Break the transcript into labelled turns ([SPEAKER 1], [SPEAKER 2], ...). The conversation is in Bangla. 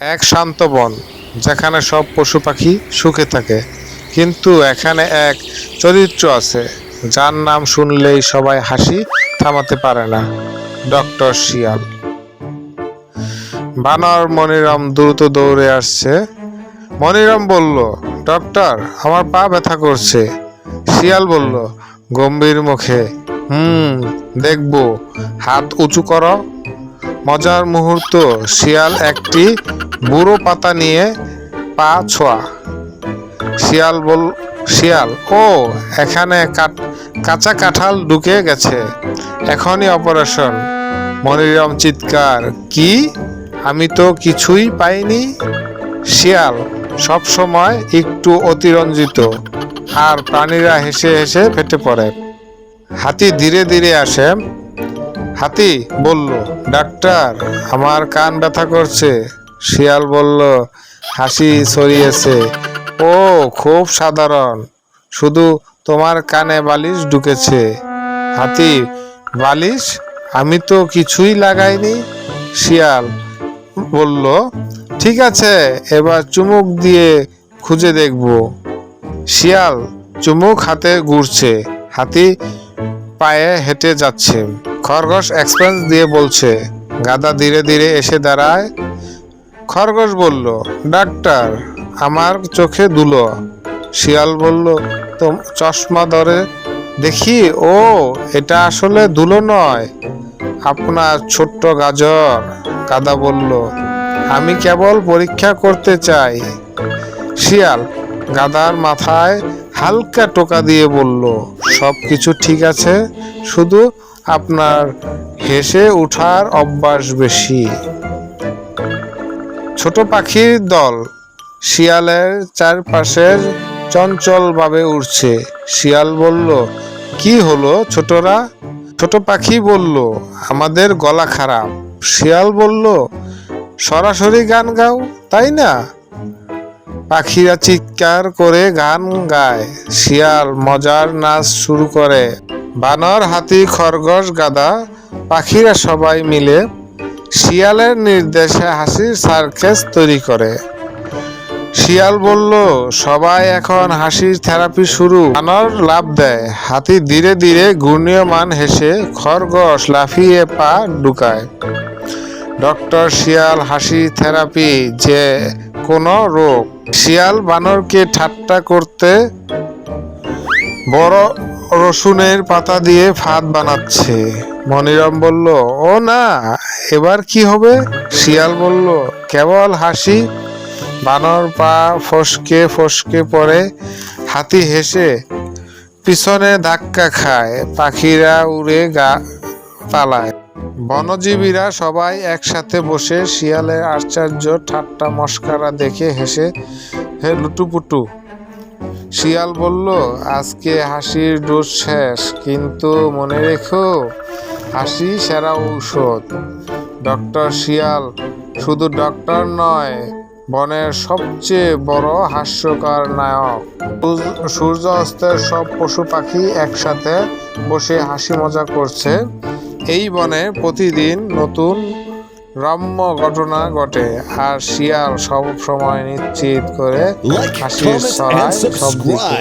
[SPEAKER 1] এক শান্ত বন, যেখানে সব পশু পাখি সুখে থাকে। কিন্তু এখানে এক চরিত্র আছে, যার নাম শুনলেই সবাই হাসি থামাতে পারে না। ডক্টর শিয়াল। বানর মনিরাম দ্রুত দৌড়ে আসছে। মনিরাম বলল, ডক্টর, আমার পা ব্যথা করছে। শিয়াল বলল, গম্ভীর মুখে। হুম, দেখব। হাত উঁচু করো। মজার মুহূর্ত, শিয়াল একটি বুড়ো পাতা নিয়ে পা ছোঁয়া। শিয়াল বল, শিয়াল, ও, এখানে কাঁচা কাঁঠাল ঢুকে গেছে। এখনই অপারেশন। মনিরাম চিৎকার, কি? আমি তো কিছুই পাইনি। শিয়াল, সব সময় একটু অতিরঞ্জিত, আর প্রাণীরা হেসে হেসে ফেটে পড়ে। হাতি ধীরে ধীরে আসে। হাতি, বলল, ডাক্তার, আমার কান ব্যথা করছে। শিয়াল বলল, হাসি ছড়িয়েছে। ও, খুব সাধারণ। শুধু তোমার কানে বালিশ ঢুকেছে। হাতি, বালিশ? আমি তো কিছুই লাগাইনি। শিয়াল বলল, ঠিক আছে, এবার চুমুক দিয়ে খুঁজে দেখব। শিয়াল চুমুক হাতে ঘুরছে। হাতি পায়ে হেঁটে যাচ্ছে। খরগোশ এক্সপ্রেস দিয়ে বলছে গাদা ধীরে ধীরে এসে দাঁড়ায়। খরগোশ বলল, ডাক্তার, আমার চোখে দুলো শিয়াল বলল তো চশমা ধরে দেখি? ও, এটা আসলে দুলো নয়। আপনার ছোট্ট গাজর। গাদা বলল, আমি কেবল পরীক্ষা করতে চাই। শিয়াল গাদার মাথায় হালকা টোকা দিয়ে বলল, সব কিছু ঠিক আছে, শুধু আপনার হেসে ওঠার অভ্যাস বেশি। ছোট পাখির দল শিয়ালের চারপাশে চঞ্চলভাবে উঠছে শিয়াল বলল, কি হলো ছোটরা? ছোট পাখি বলল, আমাদের গলা খারাপ। শিয়াল বলল, সরাসরি গান গাও, তাই না? পাখিরা চিৎকার করে গান গায়। শিয়াল মজার নাচ শুরু করে। বানর, হাতি, খরগোশ গাদা পাখিরা সবাই মিলে শিয়ালের নির্দেশে হাসির সার্কেস তৈরি করে। শিয়াল বলল, সবাই এখন হাসির থেরাপি শুরু। বানর লাভ দেয়। হাতি ধীরে ধীরে ঘূর্ণীয়মান হেসে খরগোশ লাফিয়ে পা ঢুকায়। ডক্টর শিয়াল হাসি থেরাপি যে কোনো রোগ। শিয়াল বানরকে ঠাট্টা করতে বড় রসুনের পাতা দিয়ে ফাঁদ বানাচ্ছে। মনিরাম বলল, ও না, এবার কি হবে? শিয়াল বলল, কেবল হাসি। বানর পা ফসকে ফসকে পড়ে, হাতি হেসে পিছনে ধাক্কা খায়, পাখিরা উড়ে গা পালায়। বনজীবীরা সবাই একসাথে বসে শিয়ালের আশ্চর্য ঠাট্টা মস্কারা দেখে হেসে, হে লুটুপুটু শিয়াল বলল, আজকে হাসির ডোজ শেষ, কিন্তু মনে রেখো, হাসি সেরা ঔষধ। ডক্টর শিয়াল, শুধু ডক্টর নয়, বনের সবচেয়ে বড় হাস্যকর নায়ক। সূর্য- অস্তের সব পশু পাখি একসাথে বসে হাসি মজা করছে। এই বনে প্রতিদিন নতুন রম্য ঘটনা ঘটে আর শিয়াল সব সময় নিশ্চিত করে হাসির ছড়ায় সব দিকে.